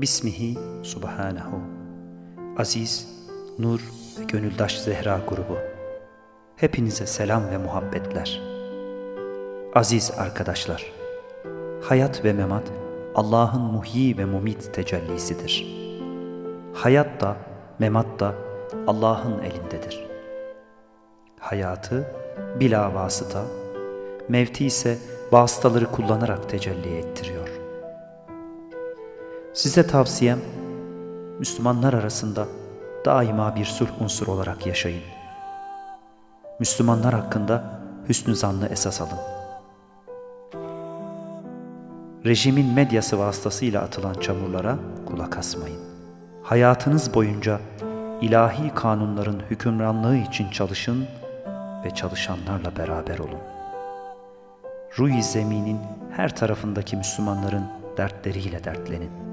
Bismihi Subhanehu Aziz, Nur ve Gönüldaş Zehra grubu Hepinize selam ve muhabbetler Aziz arkadaşlar Hayat ve memat Allah'ın muhyi ve mumit tecellisidir. Hayat da memat da Allah'ın elindedir. Hayatı bila vasıta, mevti ise vasıtaları kullanarak tecelli ettiriyor. Size tavsiyem Müslümanlar arasında daima bir sulh unsur olarak yaşayın. Müslümanlar hakkında hüsnü zannı esas alın. Rejimin medyası vasıtasıyla atılan çamurlara kulak asmayın. Hayatınız boyunca ilahi kanunların hükümranlığı için çalışın ve çalışanlarla beraber olun. Ruh-i zeminin her tarafındaki Müslümanların dertleriyle dertlenin.